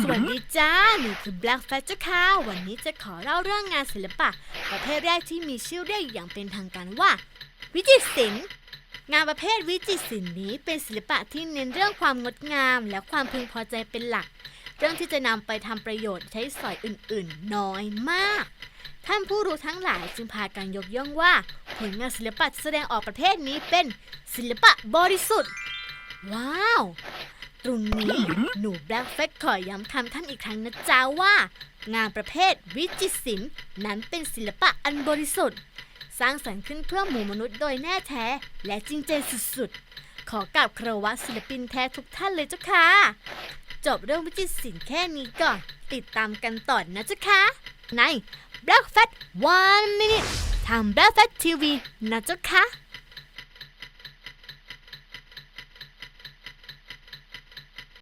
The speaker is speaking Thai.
สวัสดีจ้า หนูคือ Black Fat ค่ะ วันนี้จะขอเล่าเรื่องงานศิลปะ ประเภทแรกที่มีชื่อเรียกอย่างเป็นทางการว่า วิจิตรศิลป์ งานประเภทวิจิตรศิลป์นี้เป็นศิลปะที่เน้นเรื่องความงดงามและความพึงพอใจเป็นหลัก เรื่องที่จะนำไปทำประโยชน์ใช้สอยอื่นๆ น้อยมาก ท่านผู้รู้ทั้งหลายจึงพากันยกย่องว่า ผลงานศิลปะแสดงออกประเภทนี้เป็นศิลปะบริสุทธิ์ ว้าว ตรงนี้ หนูแบล็กเฟกขอย้ำคำท่านอีกครั้งนะจ๊ะว่า งานประเภทวิจิตรศิลป์นั้นเป็นศิลปะอันบริสุทธิ์ สร้างสรรค์ขึ้นเพื่อหมู่มนุษย์โดยแน่แท้ และจริงใจสุดๆ ขอกราบคารวะศิลปินแท้ทุกท่านเลยเจ้าค่ะ จบเรื่องวิจิตรศิลป์แค่นี้ก่อน ติดตามกันต่อนะเจ้าค่ะ ใน Black Fat One Minute ทาง Black Fat TV นะเจ้าค่ะ